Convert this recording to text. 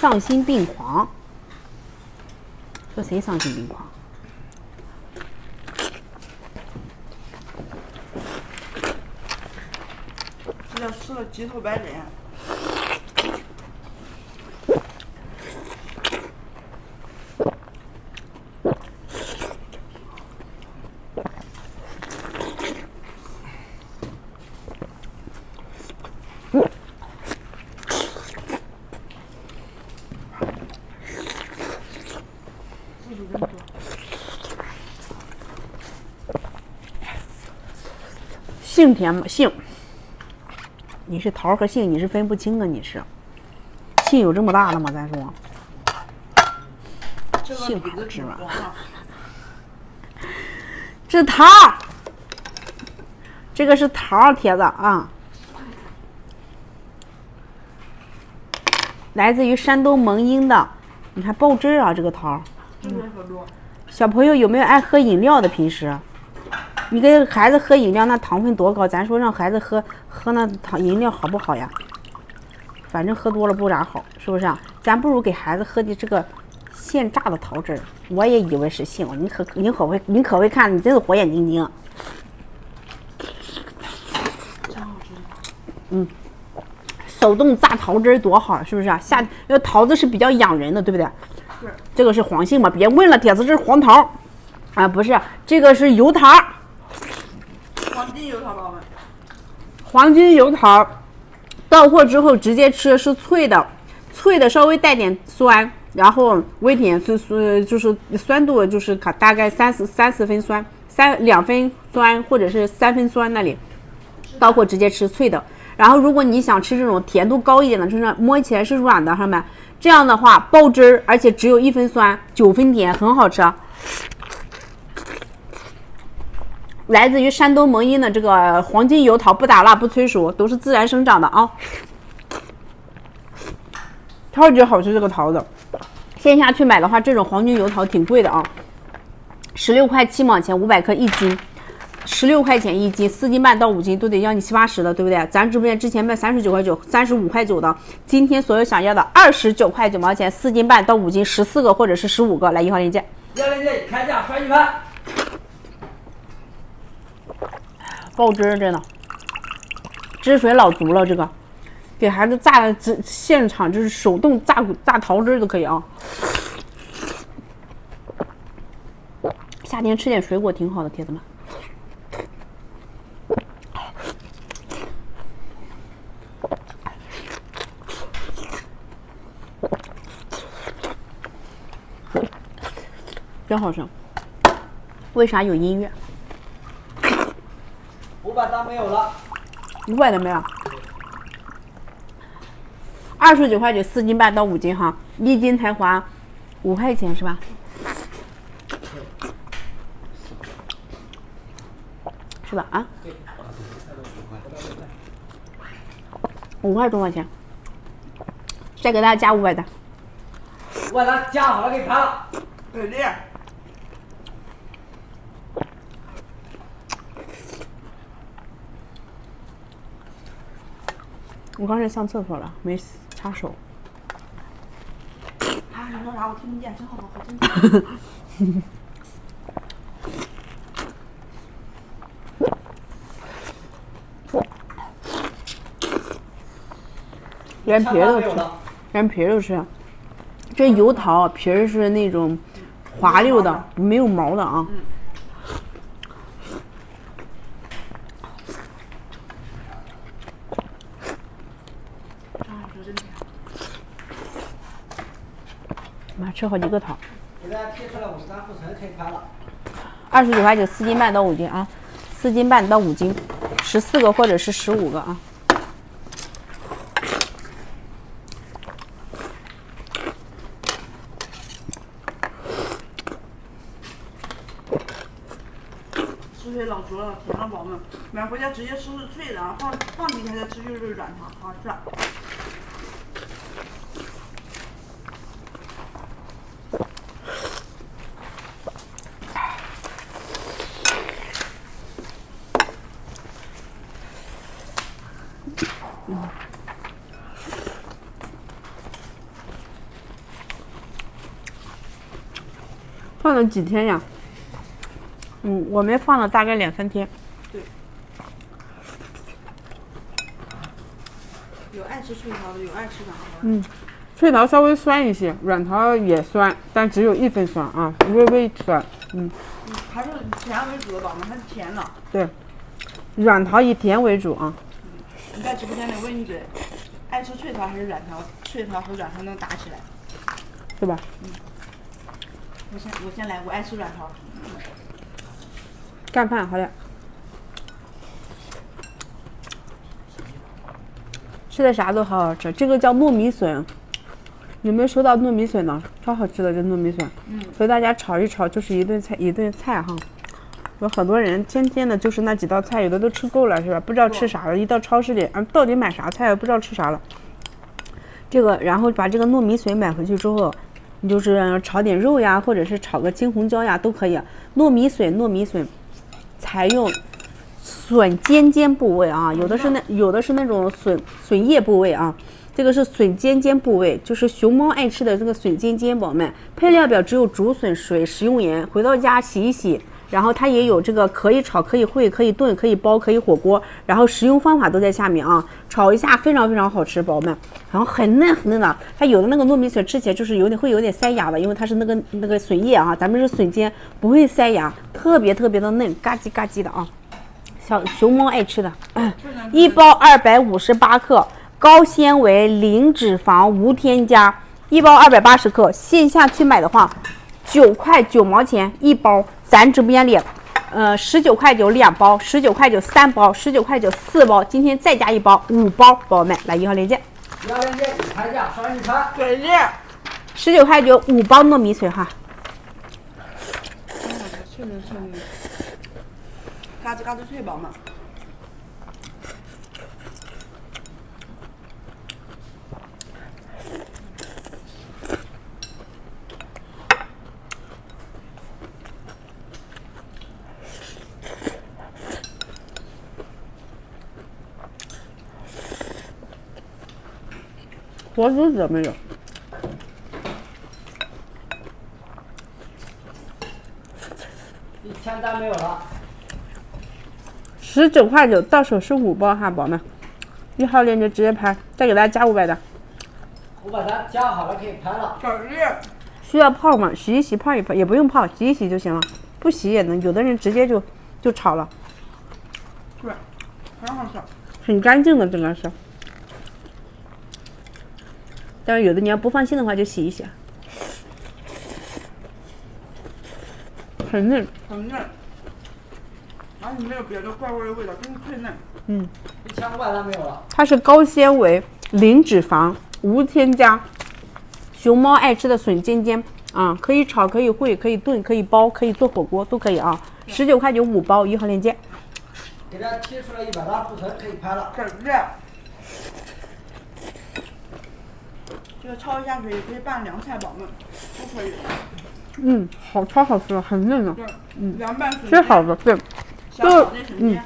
丧心病狂。说谁丧心病狂？这叫吃了鸡头白脸。杏甜吗？杏，你是桃儿和杏，你是分不清啊？你是杏有这么大的吗？咱说，这个幸李子好吃吧挺黄啊。这桃儿，这个是桃儿帖子啊，来自于山东蒙阴的。你看爆汁儿啊，这个桃。小朋友有没有爱喝饮料的？平时，你给孩子喝饮料，那糖分多高？咱说让孩子喝喝那糖饮料好不好呀？反正喝多了不咋好，是不是啊？咱不如给孩子喝的这个现榨的桃汁儿。我也以为是杏，你可你可会你可会看，你真是火眼金睛。真好吃。手动榨桃汁儿多好，是不是啊？夏因为桃子是比较养人的，对不对？是。这个是黄杏嘛？别问了，铁子这是黄桃，啊，不是，这个是油桃。黄金油桃宝宝们，黄金油桃，到货之后直接吃是脆的，脆的稍微带点酸，然后微甜是是就是酸度就是卡大概三十三四分酸，三两分酸或者是三分酸那里，到货直接吃脆的。然后如果你想吃这种甜度高一点的，就是摸起来是软的，上面这样的话爆汁儿，而且只有一分酸，九分甜，很好吃。来自于山东蒙阴的这个黄金油桃，不打蜡、不催熟，都是自然生长的啊，超级好吃这个桃子。线下去买的话，这种黄金油桃挺贵的啊，十六块七毛钱，五百克一斤，十六块钱一斤，四斤半到五斤都得要你七八十的，对不对？咱直播间之前卖三十九块九、三十五块九的，今天所有想要的二十九块九毛钱，四斤半到五斤，十四个或者是十五个，来一号链接。一号链接开价刷一盘。爆汁儿真的，汁水老足了。这个给孩子榨的汁，现场就是手动榨榨桃汁儿都可以啊。夏天吃点水果挺好的，铁子们。真好吃，为啥有音乐？五百单没有了，五百的没有，二十九块九四斤半到五斤哈，一斤才花五块钱是吧？是吧？啊？五块多块钱，再给大家加五百单。五百单加好了给你盘了。对的。我刚才上厕所了，没擦手。啊，你说啥？我听不见，真好好好听。连皮儿都吃。连皮儿都吃。这油桃皮儿是那种滑溜的，没有毛的啊。真好吃，真甜。妈，吃好几个桃。给大家贴出来五十单库存可以拍了。二十九块九，四斤半到五斤啊，四斤半到五斤，十四个或者是十五个啊。吃水老熟了，甜了，宝宝们，买回家直接吃是脆的，啊，放放几天再吃就是软糖，好嗯。放了几天呀？嗯我们放了大概两三天。有爱吃脆桃的有爱吃的。嗯脆桃稍微酸一些软桃也酸但只有一分酸啊微微酸嗯。还是甜为主的宝宝们它是甜的。对软桃以甜为主啊。你在直播间里问一嘴，爱吃脆条还是软条？脆条和软条能打起来？是吧？嗯我先我先来，我爱吃软条。干饭好嘞。吃的啥都好好吃，这个叫糯米笋，有没有收到糯米笋呢？超好吃的这糯米笋，嗯，所以大家炒一炒就是一顿菜一顿菜哈。有很多人天天的就是那几道菜，有的都吃够了是吧？不知道吃啥了，一到超市里啊，到底买啥菜不知道吃啥了。这个，然后把这个糯米笋买回去之后，你就是炒点肉呀，或者是炒个金红椒呀都可以。糯米笋，糯米笋，采用笋尖尖部位啊，有的是那有的是那种笋笋叶部位啊，这个是笋尖尖部位，就是熊猫爱吃的这个笋尖尖，宝宝们。配料表只有竹笋、水、食用盐，回到家洗一洗。然后它也有这个可以炒、可以烩、可以炖、可以煲、可以火锅，然后食用方法都在下面啊，炒一下非常非常好吃，宝宝们。然后很嫩很嫩的，它有的那个糯米笋吃起来就是有点会有点塞牙的，因为它是那个那个笋叶啊，咱们是笋尖，不会塞牙，特别特别的嫩，嘎叽嘎叽的啊。小熊猫爱吃的，一包二百五十八克，高纤维、零脂肪、无添加，一包二百八十克。线下去买的话，九块九毛钱一包，咱直播间里，呃，十九块九两包，十九块九三包，十九块九四包，今天再加一包，五包，宝宝们来一号链接，一号链接已开价双预拍，给力！十九块九五包糯米笋哈，脆嫩脆嫩，嘎吱嘎吱脆，宝们。活珠子没有？一千单没有了，十九块九，到手是五包哈，宝宝们，一号链接直接拍，再给大家加五百单。五百单加好了可以拍了。需要泡吗？洗一洗，泡一泡，也不用泡，洗一洗就行了。不洗也能，有的人直接就就炒了，对，很好吃。很干净的，这个是。但是有的你要不放心的话，就洗一洗。很嫩，很嫩，而且没有别的怪味的味道，真是脆嫩。嗯，一千五百单没有了，它是高纤维、零脂肪、无添加，熊猫爱吃的笋尖尖啊，可以炒，可以烩，可以炖，可以煲，可以做火锅，都可以啊。十九块九五包，一号链接。给它贴出来一百单库存可以拍了。给力！这个焯一下水也可以拌凉菜，宝们都可以。嗯，好，超好吃，很嫩的，对，凉拌笋最好的，对。小炒那笋尖。